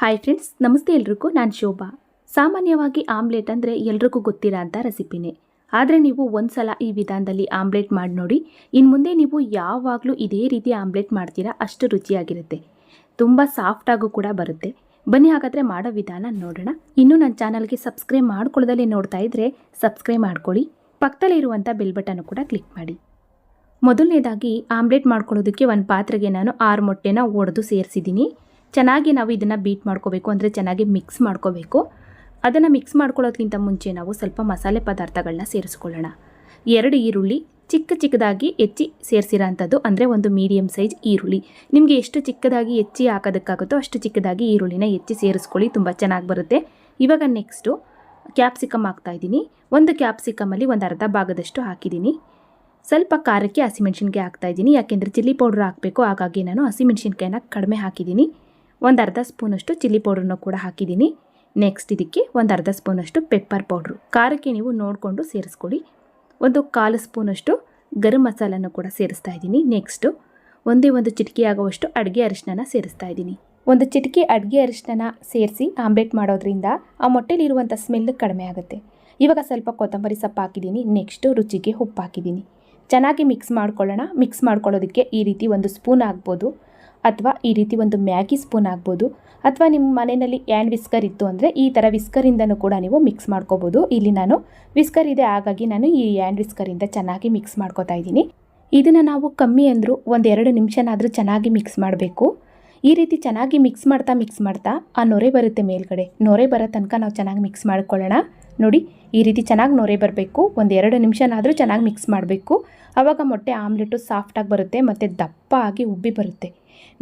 Hi friends ನಮಸ್ತೆ ಎಲ್ರಿಗೂ, ನಾನು ಶೋಭಾ. ಸಾಮಾನ್ಯವಾಗಿ ಆಮ್ಲೆಟ್ ಅಂದರೆ ಎಲ್ರಿಗೂ ಗೊತ್ತಿರೋ ಅಂಥ ರೆಸಿಪಿನೇ. ಆದರೆ ನೀವು ಒಂದು ಸಲ ಈ ವಿಧಾನದಲ್ಲಿ ಆಮ್ಲೆಟ್ ಮಾಡಿ ನೋಡಿ ಇನ್ನು ಮುಂದೆ ನೀವು ಯಾವಾಗಲೂ ಇದೇ ರೀತಿ ಆಮ್ಲೆಟ್ ಮಾಡ್ತೀರಾ, ಅಷ್ಟು ರುಚಿಯಾಗಿರುತ್ತೆ. ತುಂಬ ಸಾಫ್ಟಾಗೂ ಕೂಡ ಬರುತ್ತೆ. ಬನ್ನಿ ಹಾಗಾದರೆ ಮಾಡೋ ವಿಧಾನ ನೋಡೋಣ. ಇನ್ನೂ ನನ್ನ ಚಾನಲ್ಗೆ ಸಬ್ಸ್ಕ್ರೈಬ್ ಮಾಡ್ಕೊಳ್ಳೋದಲ್ಲಿ ನೋಡ್ತಾ ಇದ್ದರೆ ಸಬ್ಸ್ಕ್ರೈಬ್ ಮಾಡ್ಕೊಳ್ಳಿ. ಪಕ್ಕದಲ್ಲಿರುವಂಥ ಬೆಲ್ ಬಟನ್ ಕೂಡ ಕ್ಲಿಕ್ ಮಾಡಿ. ಮೊದಲನೇದಾಗಿ, ಆಮ್ಲೆಟ್ ಮಾಡ್ಕೊಳ್ಳೋದಕ್ಕೆ ಒಂದು ಪಾತ್ರೆಗೆ ನಾನು ಆರು ಮೊಟ್ಟೆನ ಒಡೆದು ಸೇರಿಸಿದ್ದೀನಿ. ಚೆನ್ನಾಗಿ ನಾವು ಇದನ್ನು ಬೀಟ್ ಮಾಡ್ಕೋಬೇಕು, ಅಂದರೆ ಚೆನ್ನಾಗಿ ಮಿಕ್ಸ್ ಮಾಡ್ಕೋಬೇಕು. ಅದನ್ನು ಮಿಕ್ಸ್ ಮಾಡ್ಕೊಳ್ಳೋದಕ್ಕಿಂತ ಮುಂಚೆ ನಾವು ಸ್ವಲ್ಪ ಮಸಾಲೆ ಪದಾರ್ಥಗಳನ್ನ ಸೇರಿಸ್ಕೊಳ್ಳೋಣ. ಎರಡು ಈರುಳ್ಳಿ ಚಿಕ್ಕ ಚಿಕ್ಕದಾಗಿ ಹೆಚ್ಚಿ ಸೇರಿಸಿರೋಂಥದ್ದು, ಅಂದರೆ ಒಂದು ಮೀಡಿಯಮ್ ಸೈಜ್ ಈರುಳ್ಳಿ. ನಿಮಗೆ ಎಷ್ಟು ಚಿಕ್ಕದಾಗಿ ಹೆಚ್ಚಿ ಹಾಕೋದಕ್ಕಾಗುತ್ತೋ ಅಷ್ಟು ಚಿಕ್ಕದಾಗಿ ಈರುಳ್ಳಿನ ಹೆಚ್ಚಿ ಸೇರಿಸ್ಕೊಳ್ಳಿ, ತುಂಬ ಚೆನ್ನಾಗಿ ಬರುತ್ತೆ. ಇವಾಗ ನೆಕ್ಸ್ಟು ಕ್ಯಾಪ್ಸಿಕಮ್ ಹಾಕ್ತಾಯಿದ್ದೀನಿ ಒಂದು ಕ್ಯಾಪ್ಸಿಕಮಲ್ಲಿ ಒಂದು ಅರ್ಧ ಭಾಗದಷ್ಟು ಹಾಕಿದ್ದೀನಿ. ಸ್ವಲ್ಪ ಖಾರಕ್ಕೆ ಹಸಿಮೆಣ್ಸಿನ್ಕಾಯಿ ಹಾಕ್ತಾಯಿದ್ದೀನಿ ಯಾಕೆಂದರೆ ಚಿಲ್ಲಿ ಪೌಡ್ರ್ ಹಾಕಬೇಕು, ಹಾಗಾಗಿ ನಾನು ಹಸಿಮೆಣ್ಸಿನ್ಕಾಯಿನ ಕಡಿಮೆ ಹಾಕಿದ್ದೀನಿ. ಒಂದು ಅರ್ಧ ಸ್ಪೂನಷ್ಟು ಚಿಲ್ಲಿ ಪೌಡ್ರನ್ನು ಕೂಡ ಹಾಕಿದ್ದೀನಿ. ನೆಕ್ಸ್ಟ್ ಇದಕ್ಕೆ ಒಂದು ಅರ್ಧ ಸ್ಪೂನಷ್ಟು ಪೆಪ್ಪರ್ ಪೌಡ್ರು ಖಾರಕ್ಕೆ ನೀವು ನೋಡಿಕೊಂಡು ಸೇರಿಸ್ಕೊಳ್ಳಿ. ಒಂದು ಕಾಲು ಸ್ಪೂನಷ್ಟು ಗರಂ ಮಸಾಲನ್ನು ಕೂಡ ಸೇರಿಸ್ತಾ ಇದ್ದೀನಿ. ನೆಕ್ಸ್ಟು ಒಂದೇ ಒಂದು ಚಿಟಿಕೆ ಆಗುವಷ್ಟು ಅಡುಗೆ ಅರಿಶಿನ ಸೇರಿಸ್ತಾ ಇದ್ದೀನಿ. ಒಂದು ಚಿಟಿಕೆ ಅಡುಗೆ ಅರಿಶಿನ ಸೇರಿಸಿ ಆಮ್ಲೆಟ್ ಮಾಡೋದ್ರಿಂದ ಆ ಮೊಟ್ಟೆಲಿರುವಂಥ ಸ್ಮೆಲ್ ಕಡಿಮೆ ಆಗುತ್ತೆ. ಇವಾಗ ಸ್ವಲ್ಪ ಕೊತ್ತಂಬರಿ ಸೊಪ್ಪು ಹಾಕಿದ್ದೀನಿ. ನೆಕ್ಸ್ಟು ರುಚಿಗೆ ಉಪ್ಪು ಹಾಕಿದ್ದೀನಿ. ಚೆನ್ನಾಗಿ ಮಿಕ್ಸ್ ಮಾಡ್ಕೊಳ್ಳೋಣ. ಮಿಕ್ಸ್ ಮಾಡ್ಕೊಳ್ಳೋದಕ್ಕೆ ಈ ರೀತಿ ಒಂದು ಸ್ಪೂನ್ ಆಗ್ಬೋದು. ಅಥವಾ ಈ ರೀತಿ ಒಂದು ಮ್ಯಾಗಿ ಸ್ಪೂನ್ ಆಗ್ಬೋದು, ಅಥವಾ ನಿಮ್ಮ ಮನೆಯಲ್ಲಿ ಹ್ಯಾಂಡ್ ವಿಸ್ಕರ್ ಇತ್ತು ಅಂದರೆ ಈ ಥರ ವಿಸ್ಕರಿಂದನೂ ಕೂಡ ನೀವು ಮಿಕ್ಸ್ ಮಾಡ್ಕೋಬೋದು. ಇಲ್ಲಿ ನಾನು ವಿಸ್ಕರ್ ಇದೆ, ಹಾಗಾಗಿ ನಾನು ಈ ಹ್ಯಾಂಡ್ ವಿಸ್ಕರಿಂದ ಚೆನ್ನಾಗಿ ಮಿಕ್ಸ್ ಮಾಡ್ಕೋತಾ ಇದ್ದೀನಿ. ಇದನ್ನು ನಾವು ಕಮ್ಮಿ ಅಂದರೂ ಒಂದೆರಡು ನಿಮಿಷನಾದರೂ ಚೆನ್ನಾಗಿ ಮಿಕ್ಸ್ ಮಾಡಬೇಕು. ಈ ರೀತಿ ಚೆನ್ನಾಗಿ ಮಿಕ್ಸ್ ಮಾಡ್ತಾ ಮಿಕ್ಸ್ ಮಾಡ್ತಾ ಆ ನೊರೆ ಬರುತ್ತೆ ಮೇಲ್ಗಡೆ. ನೊರೆ ಬರೋ ತನಕ ನಾವು ಚೆನ್ನಾಗಿ ಮಿಕ್ಸ್ ಮಾಡ್ಕೊಳ್ಳೋಣ. ನೋಡಿ, ಈ ರೀತಿ ಚೆನ್ನಾಗಿ ನೊರೆ ಬರಬೇಕು. ಒಂದು ಎರಡು ನಿಮಿಷನಾದರೂ ಚೆನ್ನಾಗಿ ಮಿಕ್ಸ್ ಮಾಡಬೇಕು. ಆವಾಗ ಮೊಟ್ಟೆ ಆಮ್ಲೆಟು ಸಾಫ್ಟಾಗಿ ಬರುತ್ತೆ, ಮತ್ತು ದಪ್ಪ ಆಗಿ ಉಬ್ಬಿ ಬರುತ್ತೆ.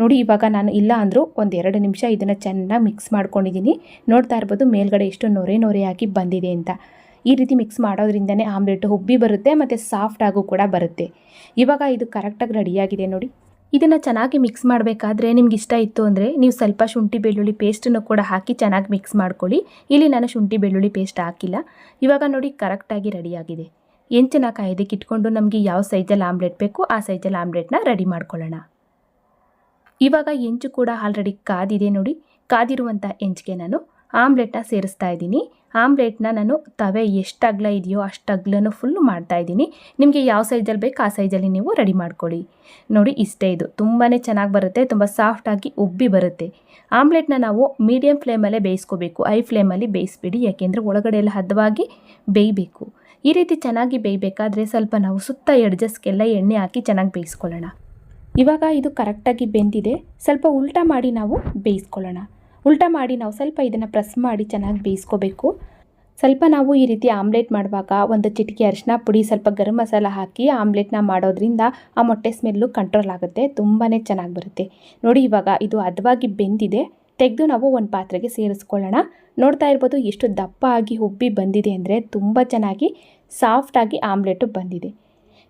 ನೋಡಿ, ಇವಾಗ ನಾನು ಇಲ್ಲ ಅಂದರೂ ಒಂದು ಎರಡು ನಿಮಿಷ ಇದನ್ನು ಚೆನ್ನಾಗಿ ಮಿಕ್ಸ್ ಮಾಡ್ಕೊಂಡಿದ್ದೀನಿ. ನೋಡ್ತಾ ಇರ್ಬೋದು ಮೇಲ್ಗಡೆ ಎಷ್ಟು ನೊರೆ ನೊರೆಯಾಗಿ ಬಂದಿದೆ ಅಂತ. ಈ ರೀತಿ ಮಿಕ್ಸ್ ಮಾಡೋದ್ರಿಂದನೇ ಆಮ್ಲೆಟ್ ಉಬ್ಬಿ ಬರುತ್ತೆ, ಮತ್ತು ಸಾಫ್ಟಾಗೂ ಕೂಡ ಬರುತ್ತೆ. ಇವಾಗ ಇದು ಕರೆಕ್ಟಾಗಿ ರೆಡಿಯಾಗಿದೆ ನೋಡಿ. ಇದನ್ನು ಚೆನ್ನಾಗಿ ಮಿಕ್ಸ್ ಮಾಡಬೇಕಾದ್ರೆ ನಿಮ್ಗೆ ಇಷ್ಟ ಇತ್ತು ಅಂದರೆ ನೀವು ಸ್ವಲ್ಪ ಶುಂಠಿ, ಬೆಳ್ಳುಳ್ಳಿ ಪೇಸ್ಟನ್ನು ಕೂಡ ಹಾಕಿ ಚೆನ್ನಾಗಿ ಮಿಕ್ಸ್ ಮಾಡ್ಕೊಳ್ಳಿ. ಇಲ್ಲಿ ನಾನು ಶುಂಠಿ, ಬೆಳ್ಳುಳ್ಳಿ ಪೇಸ್ಟ್ ಹಾಕಿಲ್ಲ. ಇವಾಗ ನೋಡಿ ಕರೆಕ್ಟಾಗಿ ರೆಡಿಯಾಗಿದೆ ಹೆಂಚನ್ನ ಕಾಯ್ದಕ್ಕೆ ಇಟ್ಕೊಂಡು ನಮಗೆ ಯಾವ ಸೈಜಲ್ಲಿ ಆಮ್ಲೆಟ್ ಬೇಕು ಆ ಸೈಜಲ್ಲಿ ಆಮ್ಲೆಟ್ನ ರೆಡಿ ಮಾಡ್ಕೊಳ್ಳೋಣ. ಇವಾಗ ಹೆಂಚು ಕೂಡ ಆಲ್ರೆಡಿ ಕಾದಿದೆ ನೋಡಿ. ಕಾದಿರುವಂಥ ಹೆಂಚಿಗೆ ನಾನು ಆಮ್ಲೆಟ್ನ ಸೇರಿಸ್ತಾ ಇದ್ದೀನಿ. ಆಮ್ಲೆಟ್ನ ನಾನು ತವೆ ಎಷ್ಟು ಅಗಲ ಇದೆಯೋ ಅಷ್ಟು ಅಗ್ಲನೂ ಫುಲ್ಲು ಮಾಡ್ತಾ ಇದ್ದೀನಿ. ನಿಮಗೆ ಯಾವ ಸೈಜಲ್ಲಿ ಬೇಕು ಆ ಸೈಜಲ್ಲಿ ನೀವು ರೆಡಿ ಮಾಡ್ಕೊಳ್ಳಿ. ನೋಡಿ ಇಷ್ಟೇ ಇದು. ತುಂಬಾ ಚೆನ್ನಾಗಿ ಬರುತ್ತೆ. ತುಂಬ ಸಾಫ್ಟಾಗಿ ಉಬ್ಬಿ ಬರುತ್ತೆ. ಆಮ್ಲೆಟ್ನ ನಾವು ಮೀಡಿಯಮ್ ಫ್ಲೇಮಲ್ಲೇ ಬೇಯಿಸ್ಕೋಬೇಕು. ಐ ಫ್ಲೇಮಲ್ಲಿ ಬೇಯಿಸ್ಬಿಡಿ. ಯಾಕೆಂದರೆ ಒಳಗಡೆ ಎಲ್ಲ ಹದವಾಗಿ ಬೇಯಬೇಕು. ಈ ರೀತಿ ಚೆನ್ನಾಗಿ ಬೇಯಬೇಕಾದ್ರೆ ಸ್ವಲ್ಪ ನಾವು ಸುತ್ತ ಎಡ್ಜಸ್ಗೆಲ್ಲ ಎಣ್ಣೆ ಹಾಕಿ ಚೆನ್ನಾಗಿ ಬೇಯಿಸ್ಕೊಳ್ಳೋಣ. ಇವಾಗ ಇದು ಕರೆಕ್ಟಾಗಿ ಬೆಂದಿದೆ. ಸ್ವಲ್ಪ ಉಲ್ಟಾ ಮಾಡಿ ನಾವು ಬೇಯಿಸ್ಕೊಳ್ಳೋಣ. ಉಲ್ಟಾ ಮಾಡಿ ನಾವು ಸ್ವಲ್ಪ ಇದನ್ನು ಪ್ರೆಸ್ ಮಾಡಿ ಚೆನ್ನಾಗಿ ಬೇಯಿಸ್ಕೋಬೇಕು. ಸ್ವಲ್ಪ ನಾವು ಈ ರೀತಿ ಆಮ್ಲೆಟ್ ಮಾಡುವಾಗ ಒಂದು ಚಿಟಿಕೆ ಅರಿಶಿನ ಪುಡಿ, ಸ್ವಲ್ಪ ಗರಂ ಮಸಾಲ ಹಾಕಿ ಆಮ್ಲೆಟ್ನ ಮಾಡೋದ್ರಿಂದ ಆ ಮೊಟ್ಟೆ ಸ್ಮೆಲ್ಲು ಕಂಟ್ರೋಲ್ ಆಗುತ್ತೆ ತುಂಬಾ ಚೆನ್ನಾಗಿ ಬರುತ್ತೆ. ನೋಡಿ ಇವಾಗ ಇದು ಹದವಾಗಿ ಬೆಂದಿದೆ, ತೆಗೆದು ನಾವು ಒಂದು ಪಾತ್ರೆಗೆ ಸೇರಿಸ್ಕೊಳ್ಳೋಣ. ನೋಡ್ತಾ ಇರ್ಬೋದು ಎಷ್ಟು ದಪ್ಪ ಆಗಿ ಉಬ್ಬಿ ಬಂದಿದೆ ಅಂದರೆ ತುಂಬ ಚೆನ್ನಾಗಿ ಸಾಫ್ಟಾಗಿ ಆಮ್ಲೆಟು ಬಂದಿದೆ.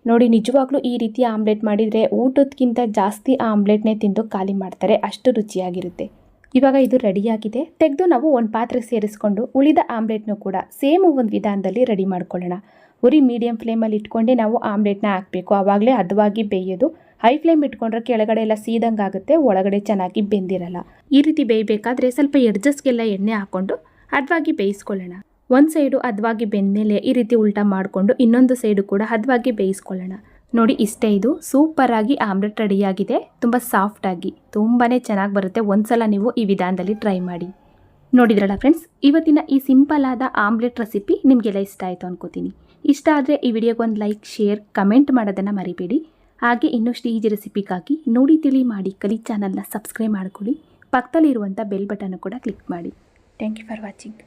ನೋಡಿ ನಿಜವಾಗ್ಲೂ ಈ ರೀತಿ ಆಮ್ಲೆಟ್ ಮಾಡಿದರೆ ಊಟಕ್ಕಿಂತ ಜಾಸ್ತಿ ಆಮ್ಲೆಟ್ನೇ ತಿಂದು ಖಾಲಿ ಮಾಡ್ತಾರೆ, ಅಷ್ಟು ರುಚಿಯಾಗಿರುತ್ತೆ. ಇವಾಗ ಇದು ರೆಡಿಯಾಗಿದೆ ತೆಗೆದು ನಾವು ಒಂದು ಪಾತ್ರೆ ಸೇರಿಸ್ಕೊಂಡು ಉಳಿದ ಆಮ್ಲೆಟ್ನೂ ಕೂಡ ಸೇಮ್ ಒಂದು ವಿಧಾನದಲ್ಲಿ ರೆಡಿ ಮಾಡ್ಕೊಳ್ಳೋಣ. ಉರಿ ಮೀಡಿಯಮ್ ಫ್ಲೇಮಲ್ಲಿ ಇಟ್ಕೊಂಡೆ ನಾವು ಆಮ್ಲೆಟ್ನ ಹಾಕಬೇಕು. ಆವಾಗಲೇ ಹದವಾಗಿ ಬೇಯೋದು. ಹೈ ಫ್ಲೇಮ್ ಇಟ್ಕೊಂಡ್ರೆ ಕೆಳಗಡೆ ಎಲ್ಲ ಸೀದಂಗೆ ಆಗುತ್ತೆ, ಒಳಗಡೆ ಚೆನ್ನಾಗಿ ಬೆಂದಿರಲ್ಲ. ಈ ರೀತಿ ಬೇಯಬೇಕಾದ್ರೆ ಸ್ವಲ್ಪ ಎಡ್ಜಸ್ಗೆಲ್ಲ ಎಣ್ಣೆ ಹಾಕ್ಕೊಂಡು ಹದವಾಗಿ ಬೇಯಿಸ್ಕೊಳ್ಳೋಣ. ಒಂದು ಸೈಡು ಹದವಾಗಿ ಬೆಂದಮೇಲೆ ಈ ರೀತಿ ಉಲ್ಟಾ ಮಾಡಿಕೊಂಡು ಇನ್ನೊಂದು ಸೈಡು ಕೂಡ ಹದವಾಗಿ ಬೇಯಿಸ್ಕೊಳ್ಳೋಣ. ನೋಡಿ ಇಷ್ಟೇ ಇದು. ಸೂಪರಾಗಿ ಆಮ್ಲೆಟ್ ರೆಡಿಯಾಗಿದೆ. ತುಂಬ ಸಾಫ್ಟಾಗಿ ತುಂಬಾ ಚೆನ್ನಾಗಿ ಬರುತ್ತೆ. ಒಂದ್ಸಲ ನೀವು ಈ ವಿಧಾನದಲ್ಲಿ ಟ್ರೈ ಮಾಡಿ. ನೋಡಿದ್ರಲ್ಲ ಫ್ರೆಂಡ್ಸ್ ಇವತ್ತಿನ ಈ ಸಿಂಪಲ್ ಆದ ಆಮ್ಲೆಟ್ ರೆಸಿಪಿ ನಿಮಗೆಲ್ಲ ಇಷ್ಟ ಆಯಿತು ಅನ್ಕೋತೀನಿ. ಇಷ್ಟ ಆದರೆ ಈ ವಿಡಿಯೋಗೆ ಒಂದು ಲೈಕ್ ಶೇರ್ ಕಮೆಂಟ್ ಮಾಡೋದನ್ನು ಮರಿಬೇಡಿ. ಹಾಗೆ ಇನ್ನಷ್ಟು ಈಜಿ ರೆಸಿಪಿಗಾಗಿ ನೋಡಿ, ತಿಳಿ ಮಾಡಿ, ಕಲಿ ಚಾನಲ್ನ ಸಬ್ಸ್ಕ್ರೈಬ್ ಮಾಡ್ಕೊಳ್ಳಿ. ಪಕ್ಕದಲ್ಲಿರುವಂಥ ಬೆಲ್ ಬಟನ್ನು ಕೂಡ ಕ್ಲಿಕ್ ಮಾಡಿ. Thank you for watching